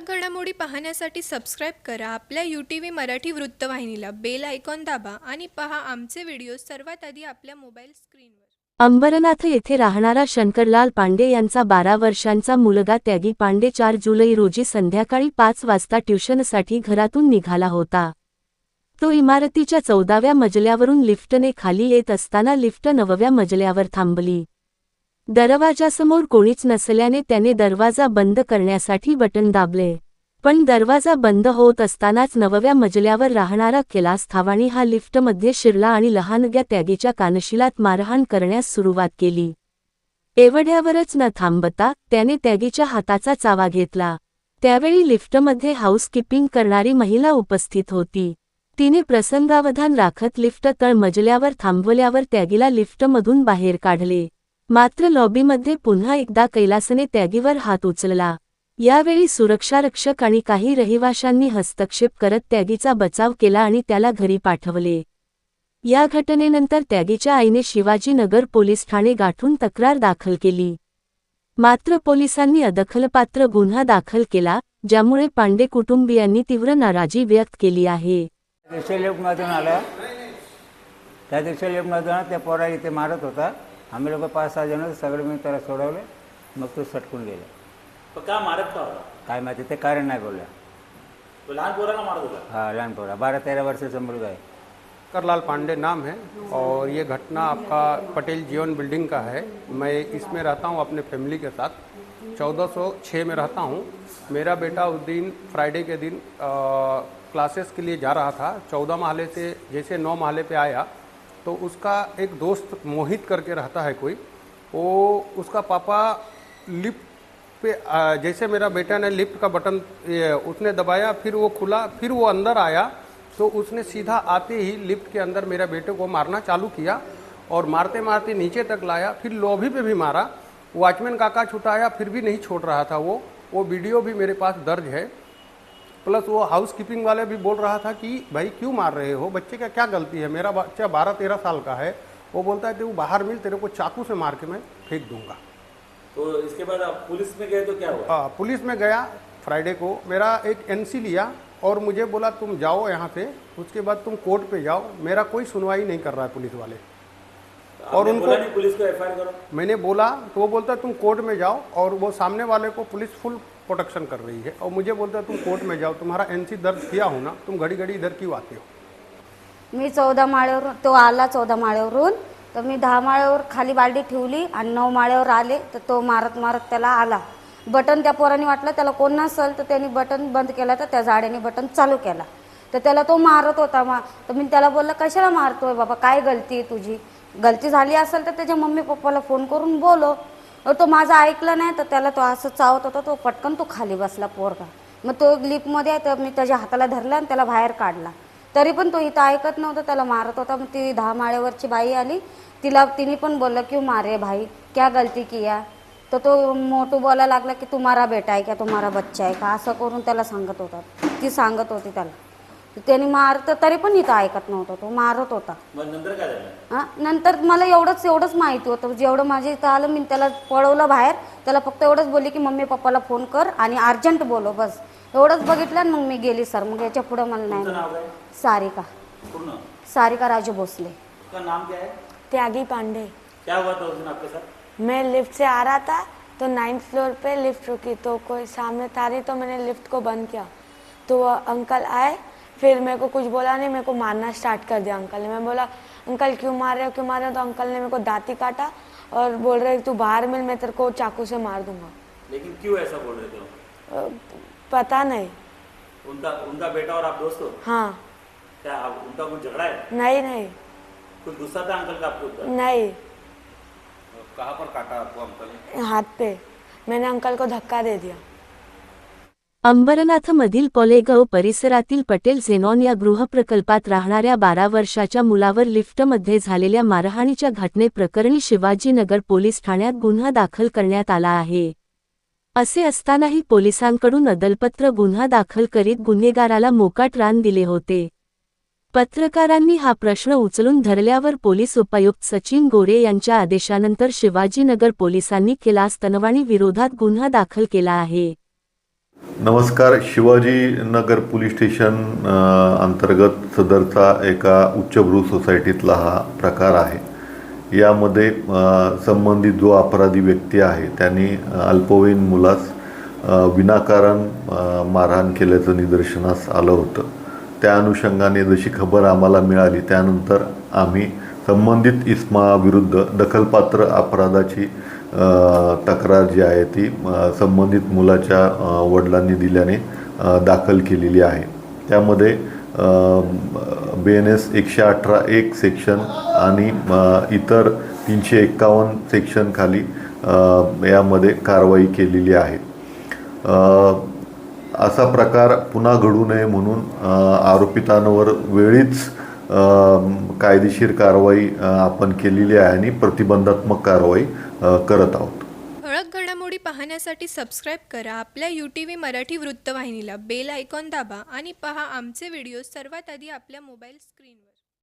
ठळक घडामोडी पाहण्यासाठी सबस्क्राईब करा. आपल्या यू टी व्ही मराठी वृत्तवाहिनीला बेल आयकॉन दाबा आणि पहा आमचे व्हिडिओ सर्वात आधी आपल्या मोबाईल स्क्रीनवर अंबरनाथ येथे राहणारा शंकरलाल पांडे यांचा बारा वर्षांचा मुलगा त्यागी पांडे चार जुलै रोजी संध्याकाळी पाच वाजता ट्युशनसाठी घरातून निघाला होता. तो इमारतीच्या चौदाव्या मजल्यावरून लिफ्टने खाली येत असताना लिफ्ट नवव्या मजल्यावर थांबली. दरवाजासमोर कोणीच नसल्याने त्याने दरवाजा बंद करण्यासाठी बटन दाबले. पण दरवाजा बंद होत असतानाच नवव्या मजल्यावर राहणारा कैलास थावाणी हा लिफ्टमध्ये शिरला आणि लहानग्या त्यागीच्या कानशिलात मारहाण करण्यास सुरुवात केली. एवढ्यावरच न थांबता त्याने त्यागीच्या हाताचा चावा घेतला. त्यावेळी लिफ्टमध्ये हाऊसकीपिंग करणारी महिला उपस्थित होती. तिने प्रसंगावधान राखत लिफ्ट तळ मजल्यावर थांबवल्यावर त्यागीला लिफ्टमधून बाहेर काढले. मात्र लॉबीमध्ये पुन्हा एकदा कैलासने त्यागीवर हात उचलला. यावेळी सुरक्षारक्षक आणि काही रहिवाशांनी हस्तक्षेप करत त्यागीचा बचाव केला आणि त्याला घरी पाठवले. या घटनेनंतर त्यागीच्या आईने शिवाजीनगर पोलीस ठाणे गाठून तक्रार दाखल केली. मात्र पोलिसांनी अदखलपात्र गुन्हा दाखल केला ज्यामुळे पांडे कुटुंबियांनी तीव्र नाराजी व्यक्त केली आहे. दिवशी लिफ्टमधून आला त्या दिवशी लिफ्टमधून त्या पोरा इथे मारत होता. आम्ही लोक पाच सहा जण सगळे मी त्याला सोडवले मग तो सटकून गेला पण का मारत का होता काय माहिती ते कारण नाही बोलला। तो लहान पोराला मारत होता हा लहान पोरा। बारा तेरा वर्षाचा मुलगा आहे करलाल पांडे नाम है और ये घटना आपका पटेल जीवन बिल्डिंग का है। मैं इसमें रहता हूँ अपने फैमिली के साथ। चौदह सौ छः में रहता हूँ। मेरा बेटा उस दिन फ्राइडे के दिन क्लासेस के लिए जा रहा था। चौदह माले से जैसे नौ माले पे आया तो उसका एक दोस्त मोहित करके रहता है कोई, वो उसका पापा लिफ्ट पे जैसे मेरा बेटा ने लिफ्ट का बटन उसने दबाया, फिर वो खुला, फिर वो अंदर आया तो उसने सीधा आते ही लिफ्ट के अंदर मेरे बेटे को मारना चालू किया और मारते मारते नीचे तक लाया, फिर लॉबी पे भी मारा, वॉचमैन काका छुटाया, फिर भी नहीं छोड़ रहा था वो वो वीडियो भी मेरे पास दर्ज है। प्लस वो हाउस कीपिंग वाले भी बोल रहा था कि भाई क्यों मार रहे हो? बच्चे का क्या गलती है? मेरा बच्चा बारह तेरह साल का है। वो बोलता है तू बाहर मिल तेरे को चाकू से मार के मैं फेंक दूँगा। तो इसके बाद आप पुलिस में गए तो क्या हुआ? आ, पुलिस में गया फ्राइडे को। मेरा एक एनसी लिया और मुझे बोला तुम जाओ यहाँ से उसके बाद तुम कोर्ट पे जाओ। मेरा कोई सुनवाई नहीं कर रहा है पुलिस वाले। और उनको- पुलिस को एफआईआर करो। मैंने बोला तो वो बोलता तुम कोर्ट में जाओ। और वो सामने वाले को पुलिस फुल प्रोटेक्शन कर रही है। और मुझे बोलता तुम कोर्ट में जाओ तुम्हारा एनसी दर्ज किया हो ना तुम घड़ी घड़ी इधर क्यों आते हो? मी चौदा माळ्यावरून तो आला चौदा माळ्यावरून तर मी दहा माळ्यावर खाली बालडी ठेवली आणि नऊ माळ्यावर आले तर तो मारत मारत त्याला आला. बटन त्या पोराने वाटलं त्याला कोण नसल तर त्यांनी बटन बंद केला तर त्या झाड्याने बटन चालू केला. तर त्याला तो मारत होता मा तर मी त्याला बोललं कशाला मारतोय बाबा काय गलती आहे तुझी? गलती झाली असेल तर त्याच्या मम्मी पप्पाला फोन करून बोलो अहो, तो माझा ऐकलं नाही तर त्याला तो असं चावत होता तो पटकन तो खाली बसला पोरगा. मग तो लिफ्टमध्ये आहे तर मी त्याच्या हाताला धरला आणि त्याला बाहेर काढला. तरी पण तो इथं ऐकत नव्हता त्याला मारत होता. मग ती दहा माळ्यावरची बाई आली. तिला तिने पण बोललं की मारे भाई क्या गलती किया? तर तो मोठू बोलायला लागला की तुम्हारा बेटा आहे का तुम्हारा बच्चा आहे का? असं करून त्याला सांगत होता. ती सांगत होती त्याला. त्याने मारत तरी पण इथं ऐकत नव्हता तो मारत होता. मग नंतर काय झालं? हा? नंतर मला एवढंच एवढंच माहिती होतं. जेवढं माझ्या इथं आलं मी त्याला पळवलं बाहेर. त्याला फक्त एवढंच बोलली की मम्मी पप्पाला फोन कर आणि अर्जंट बोलो बस. एवढंच बघितलं आणि मग मी गेली सर. मग याच्या पुढं मला नाही नाव. काय? सारिका. पूर्ण? सारिका राजू भोसले. उसका नाम क्या है त्यागी पांडे. क्या हुआ था उस दिन आपके साथ? मैं लिफ्ट से आ रहा था तो नाइन्थ फ्लोर पे लिफ्ट रुकी तो कोई सामने तारी तो मैंने लिफ्ट को बंद किया। तो वो अंकल आए फिर मेरे को कुछ बोला नहीं मेरे को मारना स्टार्ट कर दिया अंकल ने। मैं बोला अंकल क्यों मार रहे हो क्यों मार रहे हो? तो अंकल ने मेरे को दाती काटा और बोल रहे तू बाहर मिल मैं तेरे को चाकू से मार दूँगा। लेकिन क्यों ऐसा बोल रहे थे? पता नहीं। उनका उनका बेटा और आप दोस्त हो? हाँ। क्या आप- उनका कुछ झगड़ा है? नहीं नहीं। कुछ गुस्सा था अंकल का आपके नहीं। कहाँ पर काटा आपको अंकल ने? हाथ पे। मैंने अंकल को धक्का दे दिया। अंबरनाथमधील पोलेगाव परिसरातील पटेल झेनॉन या गृहप्रकल्पात राहणाऱ्या बारा वर्षाच्या मुलावर लिफ्टमध्ये झालेल्या मारहाणीच्या घटनेप्रकरणी शिवाजीनगर पोलीस ठाण्यात गुन्हा दाखल करण्यात आला आहे. असे असतानाही पोलिसांकडून अदलपत्र गुन्हा दाखल करीत गुन्हेगाराला मोकाट रान दिले होते. पत्रकारांनी हा प्रश्न उचलून धरल्यावर पोलीस उपायुक्त सचिन गोरे यांच्या आदेशानंतर शिवाजीनगर पोलिसांनी केला तनवाणी विरोधात गुन्हा दाखल केला आहे. नमस्कार शिवाजीनगर पोलीस स्टेशन अंतर्गत सदरचा एका उच्चभ्रू सोसायटीतला हा प्रकार आहे. यामध्ये संबंधित जो अपराधी व्यक्ती आहे त्यांनी अल्पवयीन मुलास विनाकारण मारहाण केल्याचं निदर्शनास आलं होतं. त्या अनुषंगाने जशी खबर आम्हाला मिळाली त्यानंतर आम्ही संबंधित इस्माविरुद्ध दखलपात्र अपराधाची तक्रार जी आहे ती संबंधित मुलाच्या वडिलांनी दिल्याने दाखल केलेली आहे. त्यामध्ये बी एन एस एकशे अठरा एक सेक्शन आणि इतर तीनशे एक्कावन्न सेक्शन खाली यामध्ये कारवाई केलेली आहे. असा प्रकार पुन्हा घडू नये म्हणून आरोपितांवर वेळीच कायदेशीर कारवाई आपण केलेली आहे आणि प्रतिबंधात्मक कारवाई करत आहोत. ठळक घडामोडी पाहण्यासाठी सबस्क्राईब करा. आपल्या यू टी व्ही मराठी वृत्तवाहिनीला बेल आयकॉन दाबा आणि पहा आमचे व्हिडिओ सर्वात आधी आपल्या मोबाईल स्क्रीनवर